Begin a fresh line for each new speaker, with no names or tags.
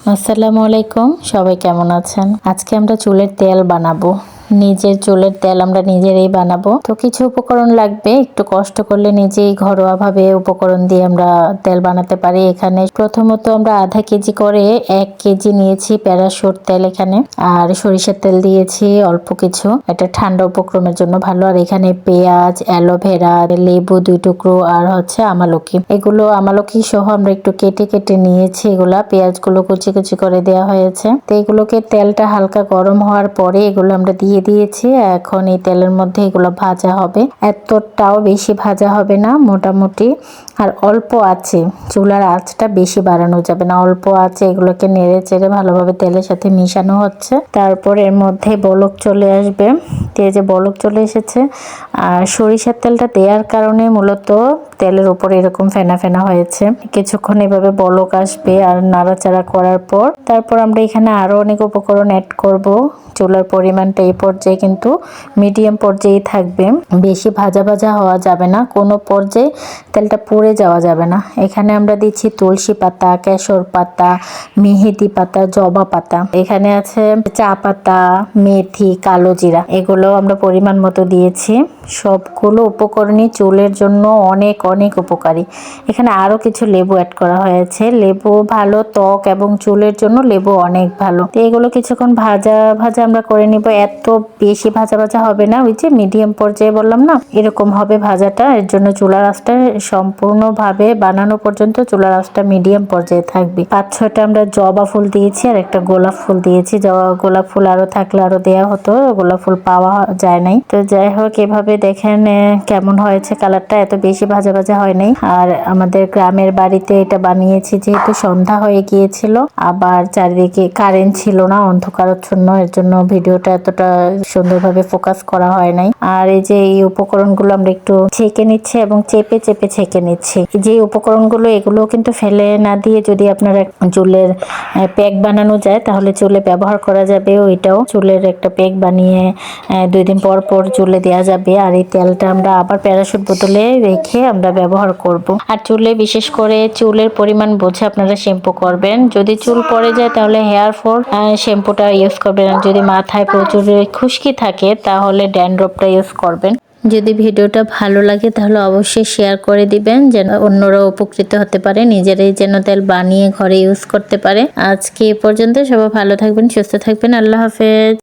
আসসালামু আলাইকুম সবাই কেমন আছেন? আজকে আমরা চুলের তেল বানাবো। নিজের চুলের তেল আমরা নিজেরাই বানাবো। তো কিছু উপকরণ লাগবে, একটু কষ্ট করলে নিজেই ঘরোয়া ভাবে উপকরণ দিয়ে আমরা তেল বানাতে পারি। এখানে প্রথমত আমরা আধা কেজি করে এক কেজি নিয়েছি প্যারাশুট তেল এখানে, আর সরিষার তেল দিয়েছি অল্প কিছু। এটা ঠান্ডা উপক্রমের জন্য ভালো। আর এখানে পেঁয়াজ, অ্যালোভেরা, লেবু দুই টুকরো, আর হচ্ছে আমালকি। এগুলো আমালকি সহ আমরা একটু কেটে কেটে নিয়েছি এগুলা। পেঁয়াজগুলো কুচি কুচি করে দেওয়া হয়েছে। তো এগুলোকে তেলটা হালকা গরম হওয়ার পরে এগুলো আমরা দিয়ে দিয়েছি, এখন এই তেলের মধ্যে এগুলো ভাজা হবে। এতটাও বেশি ভাজা হবে না, মোটামুটি। আর অল্প আছে, চুলার আঁচটা বেশি বাড়ানো যাবে না। অল্প আছে, এগুলোকে নেড়ে চেড়ে ভালোভাবে তেলের সাথে মিশানো হচ্ছে। তারপর এর মধ্যে বলক চলে আসবে। তেজে বলক চলে এসেছে, আর সরিষার তেলটা দেওয়ার কারণে মূলত তেলের উপরে এরকম ফেনা ফেনা হয়েছে। কিছুক্ষণ এভাবে বলক আসবে আর নাড়াচাড়া করার পর, তারপর আমরা এখানে আরও অনেক উপকরণ অ্যাড করব। চুলার পরিমাণটা এই পর্যায়ে কিন্তু মিডিয়াম পর্যায়ে থাকবে। বেশি ভাজা ভাজা হওয়া যাবে না, কোনো পর্যায়ে তেলটা পুড়ে যাওয়া যাবে না। এখানে আমরা দিচ্ছি তুলসী পাতা, কেশর পাতা, মেহেদি পাতা, জবা পাতা। এখানে আছে চা পাতা, মেথি, কালো জিরা। এগুলো আমরা পরিমাণ মতো দিয়েছি। সবগুলো উপকরণই চুলের জন্য অনেক অনেক উপকারী। এখানে আরও কিছু লেবু অ্যাড করা হয়েছে। লেবু ভালো, ত্বক এবং চুলের জন্য লেবু অনেক ভালো। তো এগুলো কিছুক্ষণ ভাজা ভাজা আমরা করে নিব। এত বেশি ভাজা ভাজা হবে না, ওই যে মিডিয়াম পর্যায়ে বললাম না, এরকম হবে ভাজাটা, এর জন্য চুলার আঁচটা সম্পূর্ণভাবে বানানো পর্যন্ত চুলার আঁচটা মিডিয়াম পর্যায়ে থাকবে। পাঁচ, ছয়টা আমরা জবা ফুল দিয়েছি আর একটা গোলাপ ফুল দিয়েছি। জবা গোলাপ ফুল আরও থাকলে আরও দেওয়া হতো, গোলাপ ফুল পাওয়া যায় নাই। তো যাই হোক, এভাবে দেখেন কেমন হয়েছে কালারটা, এত বেশি ভাজা ভাজা হয় নাই। আর আমাদের গ্রামের বাড়িতে এটা বানিয়েছি, যেহেতু সন্ধ্যা হয়ে গিয়েছিল, আবার চারিদিকে কারেন্ট ছিল না অন্ধকারাচ্ছন্ন এর জন্য ভিডিওটা এতটা সুন্দরভাবে ফোকাস করা হয় নাই। আর এই যে এই উপকরণগুলো আমরা একটু ছেঁকে নিচ্ছি এবং চেপে চেপে ছেঁকে নিচ্ছি। যে উপকরণগুলো এগুলো কিন্তু ফেলে না দিয়ে যদি আপনারা চুলের প্যাক বানানো যায়, তাহলে চুলে ব্যবহার করা যাবে। ওইটাও চুলের একটা প্যাক বানিয়ে দুই দিন পর পর চুলে দেওয়া যাবে। আর এই তেলটা আমরা আবার প্যারাশুট বোতলে রেখে আমরা ব্যবহার করব। আর চুলে বিশেষ করে চুলের পরিমাণ বোঝে আপনারা শ্যাম্পু করবেন। যদি চুল পড়ে যায়, তাহলে হেয়ার ফল শ্যাম্পুটা ইউজ করবেন। আর যদি মাথায় প্রচুর খুশকি থাকে, তাহলে ড্যান্ড্রপটা ইউজ করবেন। যদি ভিডিওটা ভালো লাগে, তাহলে অবশ্যই শেয়ার করে দিবেন, যেন অন্যরা উপকৃত হতে পারে, নিজেরাই যেন তেল বানিয়ে ঘরে ইউজ করতে পারে। আজকে এ পর্যন্ত, সবাই ভালো থাকবেন, সুস্থ থাকবেন, আল্লাহ হাফেজ।